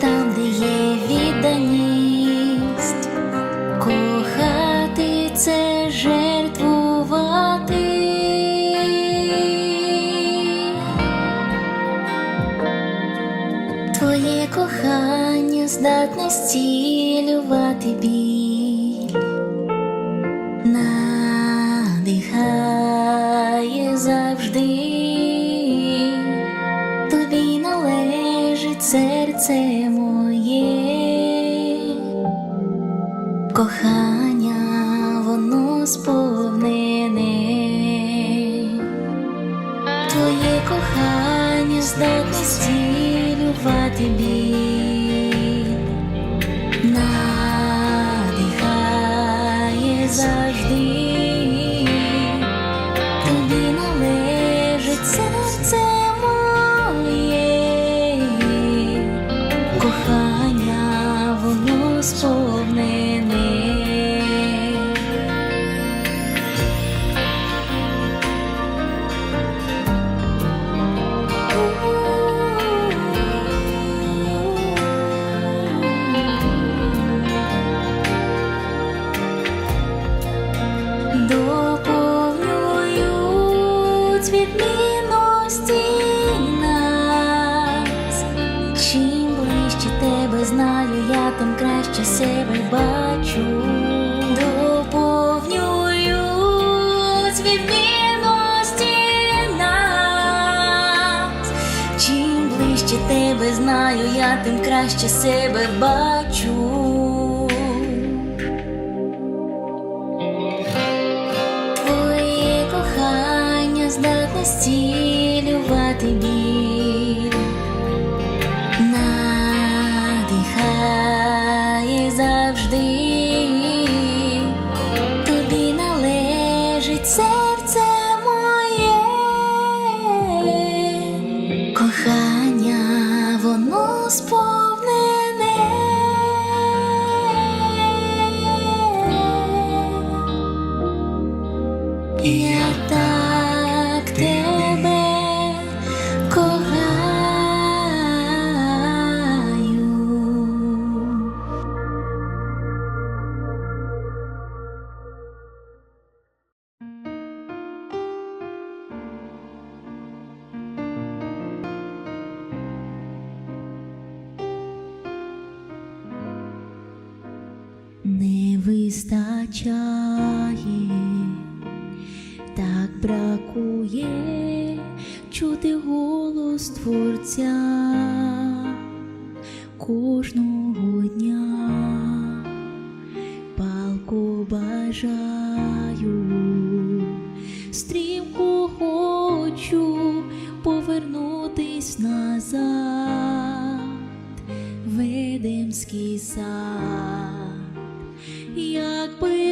た Твоє кохання здатне зцілювати біль, відмінності нас. Чим ближче тебе знаю, я тим краще себе бачу. Доповнюють відмінності нас. Чим ближче тебе знаю, я тим краще себе бачу. Здатне бракує чути голос Творця кожного дня, палко бажаю, стрімко хочу повернутись назад, в Едемський сад. Якби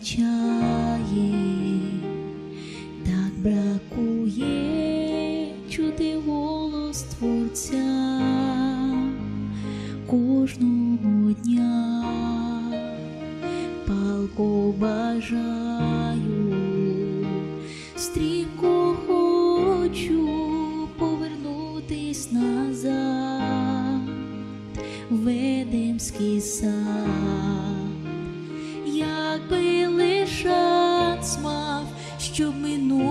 вистачає, так бракує чути голос Творця кожного дня, палко бажаю,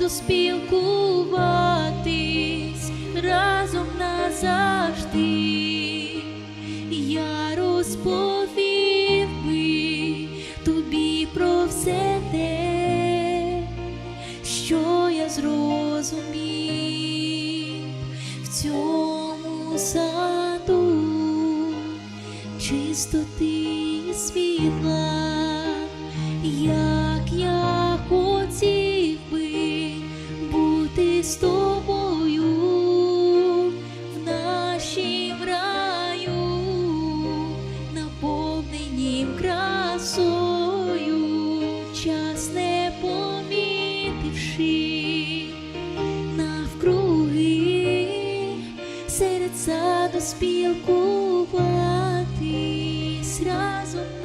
саду спілкуватись разом назавжди. Саду спілкуватись разом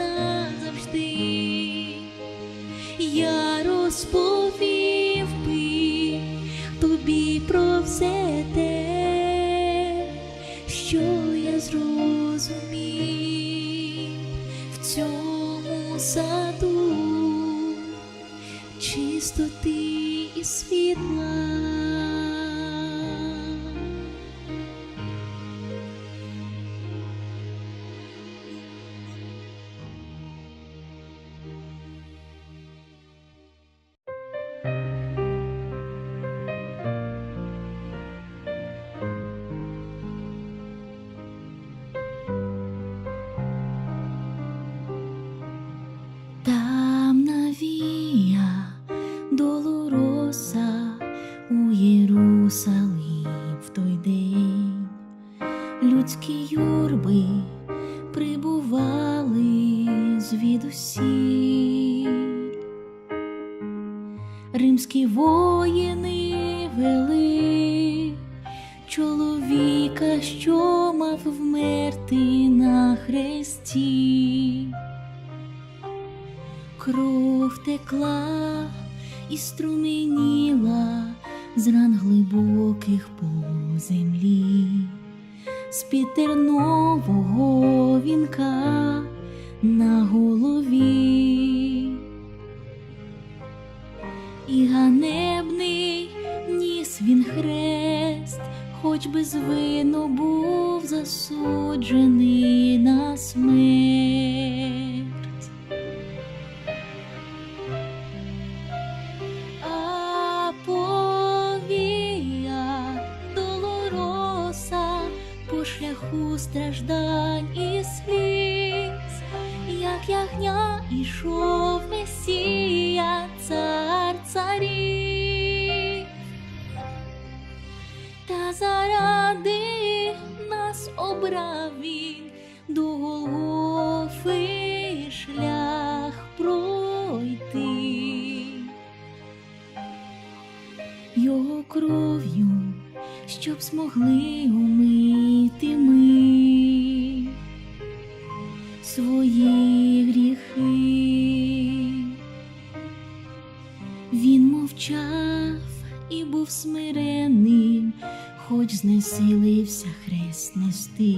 і струменіла з ран глибоких по землі, з пітернового вінка на голові. І ганебний ніс він хрест, хоч безвинно був засуджений на смерть. Страждань і сліз, як ягня ішов Месія, цар царів, та заради нас обрав він до Голгофи шлях пройти. Його кров'ю, щоб змогли умити ми свої гріхи. Він мовчав і був смиренним, хоч знесилився хрест нести.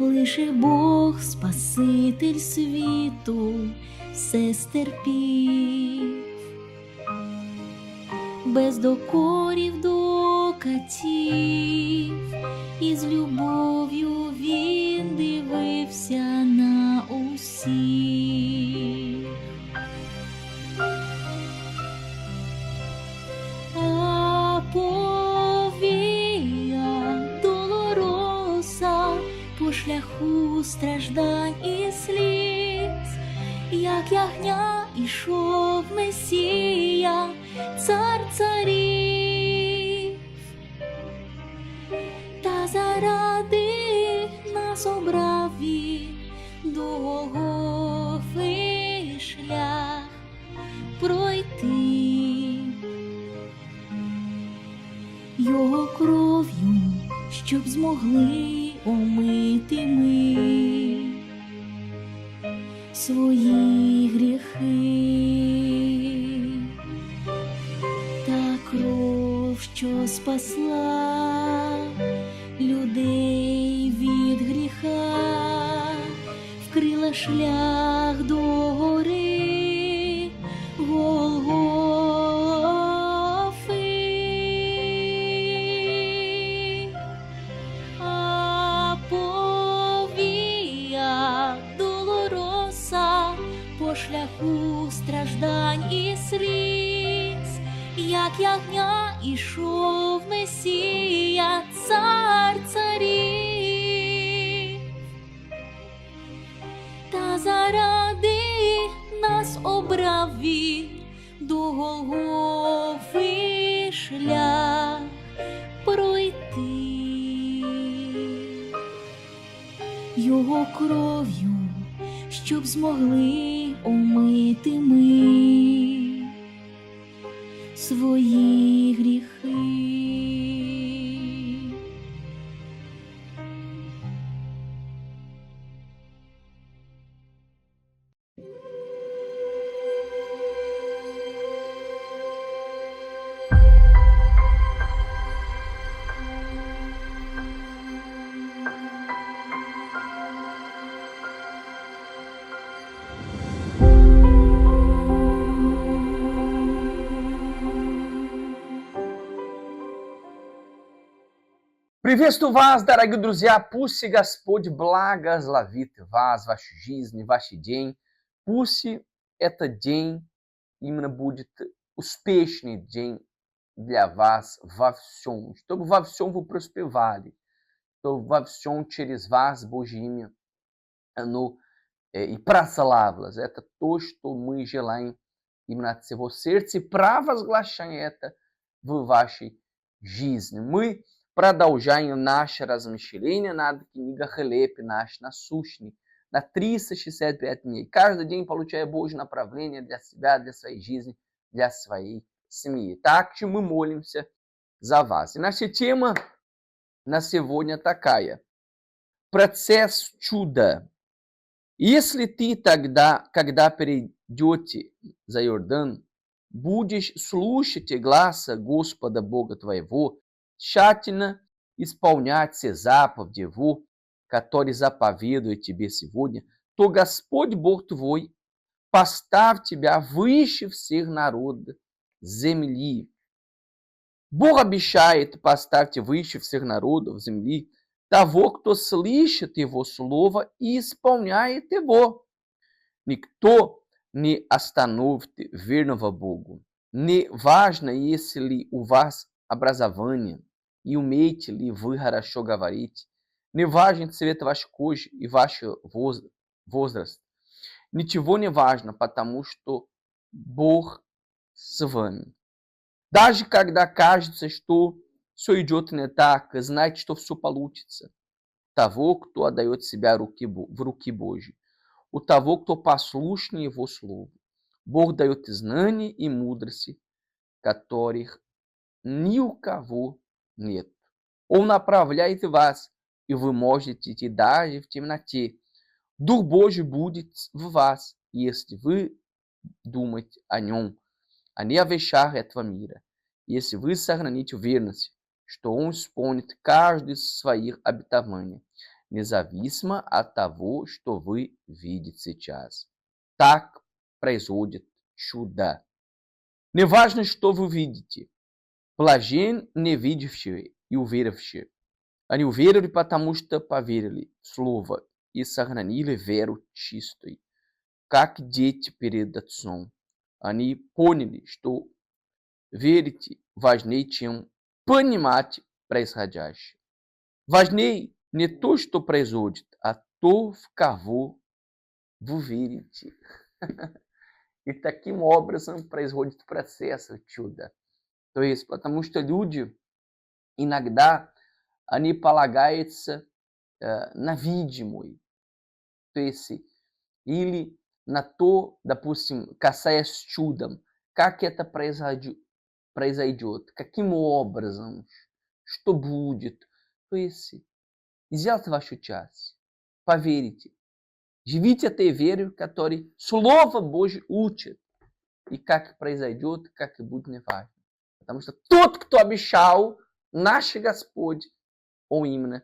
Лише Бог, Спаситель світу, все стерпів без докорів до катів, і з любов'ю він дивився на усіх. По шляху страждань і сліз, як ягня ішов Месія, цар царів, щоб змогли омити ми свої гріхи, та кров, що спасла людей від гріха, вкрила шлях до ягня ішов Месія, цар царів, та заради нас обрав він до Голгофи шлях пройти. Його кров'ю, щоб змогли омити ми свої Приветствую вас, дорогие друзья! Пусть Господь благословит вас, ваш жизнь, ваш день. Пусть этот день именно будет успешный день для вас во всем, чтобы во всем вы преуспевали, чтобы во всем через вас Божье имя оно э, и прославилось. Это то, что мы желаем именно от всего сердца и провозглашаем это в вашей жизни. Мы продолжаем наше размышление над книгой Хлеб наш насущный на 365 дней. Каждый день получая Божье направление для себя, для своей жизни, для своей семьи. Также мы молимся за вас. И наша тема на сегодня такая. Процесс чуда. Если ты тогда, когда перейдете за Иордан, будешь слушать гласа Господа Бога твоего, Chatna, Spawnat, Cesapov, Devu, Catorizapavido, Etibersivúnia, Togaspod, Bortuvoi, Pastav, Tibia, Vishiv, Ser, Naroda, Zemli. Burabishait, Pastav, Vishiv, Ser, Naroda, Zemli, Tavok, Toslish, Tevoslova, e Spawnai, Tevô. Nikto, ne Astanovte, Vernovabogo, ne Vajna, Esli, Uvas, Abrazavânia, не остановит верного Богу. Не важно, если у вас образование, и умеете ли вы хорошо говорить. Не важен цвет вашей кожи и ваш возраст. Ничего не важно, потому что Бог с вами. Даже когда кажется, что все идет не так, знайте, что все получится. Того, кто отдает себя руки, в руки Божьи. У того, кто послушный Его Слову. Бог дает знания и мудрости, которых ни у кого нет. Он направляет вас, и вы можете идти даже в темноте. Дух Божий будет в вас, если вы думаете о нем, а не о вещах этого мира. Если вы сохраните уверенность, что Он исполнит каждое из своих обетований, независимо от того, что вы видите сейчас. Так происходит чудо. Неважно, что вы видите. Блажен не видевшие и уверовавшие. Они уверовали, потому что поверили в Слово и сохранили веру чистой, как дети перед Отцом. Они поняли, что верить важнее, чем понимать происходящее. Важнее не то, что происходит, а то в кого вы верите. И таким образом происходит процесс чуда. То есть, потому что люди иногда, они полагаются э, на видимый. То есть, или на то, допустим, касаясь чудом, как это произойдет, произойдет, каким образом, что будет. То есть, сделайте вашу часть, поверите. Живите этой верой, которой Слово Божье учит. И как произойдет, как и будет, не важно. Потому что тот, кто обещал, наш Господь, Он именно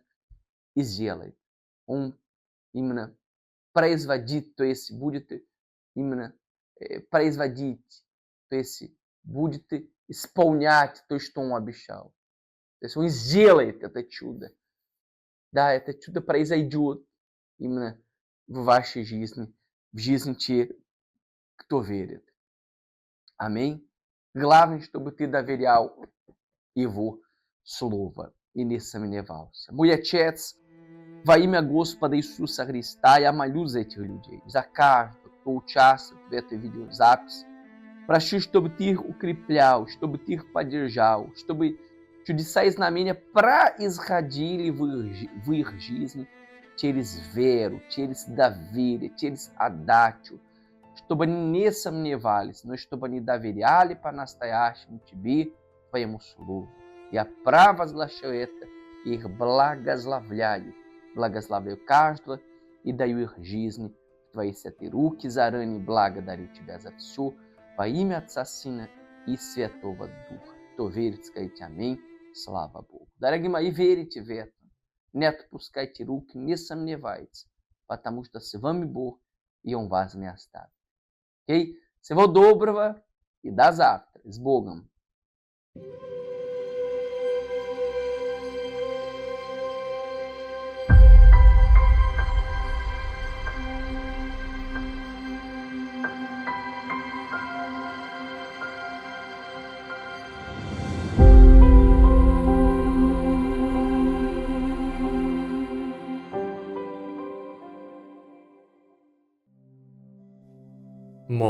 и сделает. Он именно производит, то есть будет именно э, производить, то есть будет исполнять то, что Он обещал. То есть Он сделает это чудо. Да, это чудо произойдет именно в вашей жизни, в жизни тех, кто верит. Амém? Главное, чтобы ты доверял Его Слово и не сомневался. Мой Отец, во имя Господа Иисуса Христа, я молю за этих людей, за каждого, кто участвует в этой видеозаписи. Прошу, чтобы ты их укреплял, чтобы ты их поддержал, чтобы чудеса и знамения происходили в их, в их жизни через веру, через доверие, через отдачу, чтобы они не сомневались, но чтобы они доверяли по-настоящему тебе, твоему слову. Я провозглашаю это, и их благословляю. Благословляю каждого и даю их жизни в твои святые руки. Заранее благодарю тебя за все во имя Отца, Сына и Святого Духа. Кто верит, скажите аминь. Слава Богу. Дорогие мои, верите в это. Не отпускайте руки, не сомневайтесь, потому что с вами Бог, и Он вас не оставит. Окей? Всего доброго и до завтра. С Богом.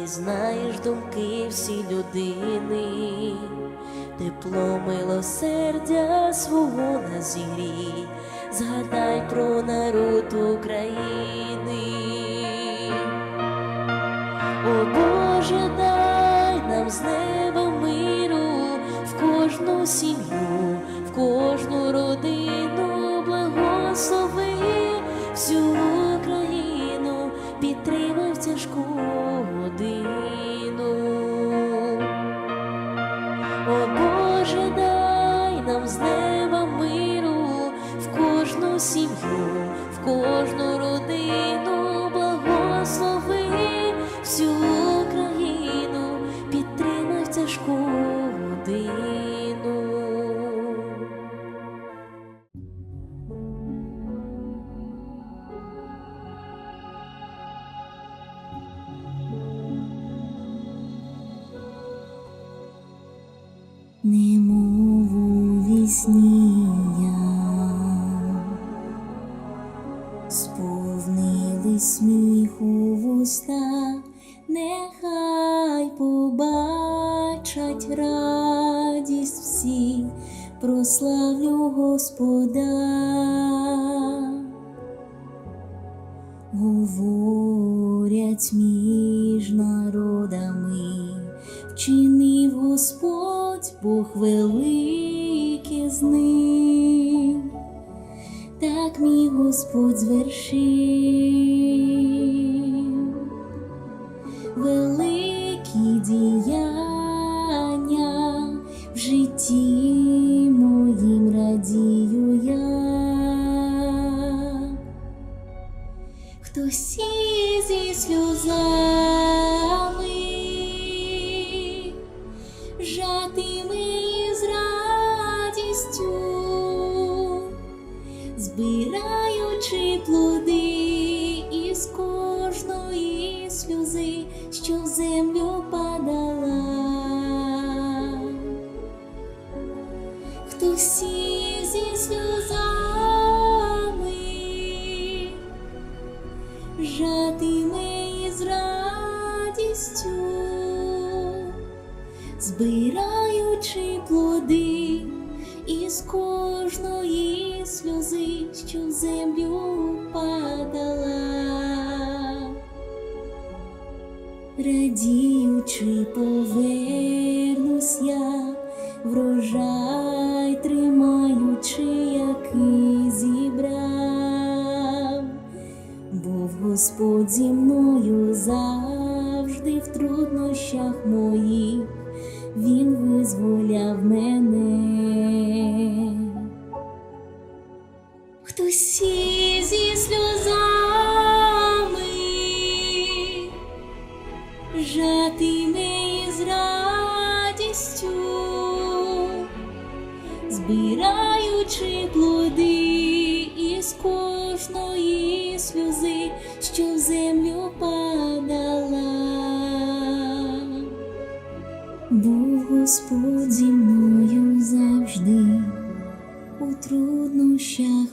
ти знаєш думки всі людини, тепло милосердя свого на зігрій, згадай про народ України. О Боже, Немов вісні я сповнились сміху вуста, нехай побачать радість всі, прославлю Господа. Говорять Господь звершив великі діяння в житті моїм радію я. Хтось зі сльозами плоди із кожної сльози, що в землю падала, радіючи, повернусь я, врожай тримаючи, який зібрав. Був Господь зі мною завжди в труднощах моїх, Він визволяв мене. Хтось зі сльозами жатиме із радістю, збираючи плоди із кожної сльози, що в землю падала. Господь зі мною завжди. У труднощах